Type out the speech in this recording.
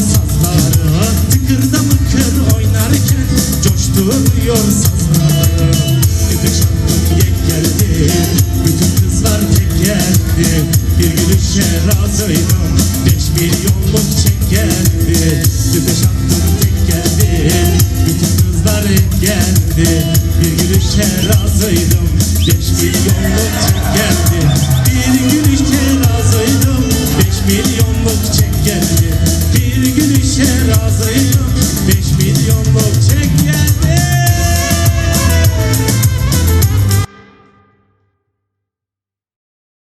sazları Tıkırda mıkır oynarken coşturuyor sazları Gıdık yek geldi Bütün kızlar tek geldi Bir gülüşe razıydım Beş milyonluk çek geldi Gıdık tek geldi Bütün kızlar hep geldi Bir gülüşe razıydım Beş milyonluk çek geldi. сльози.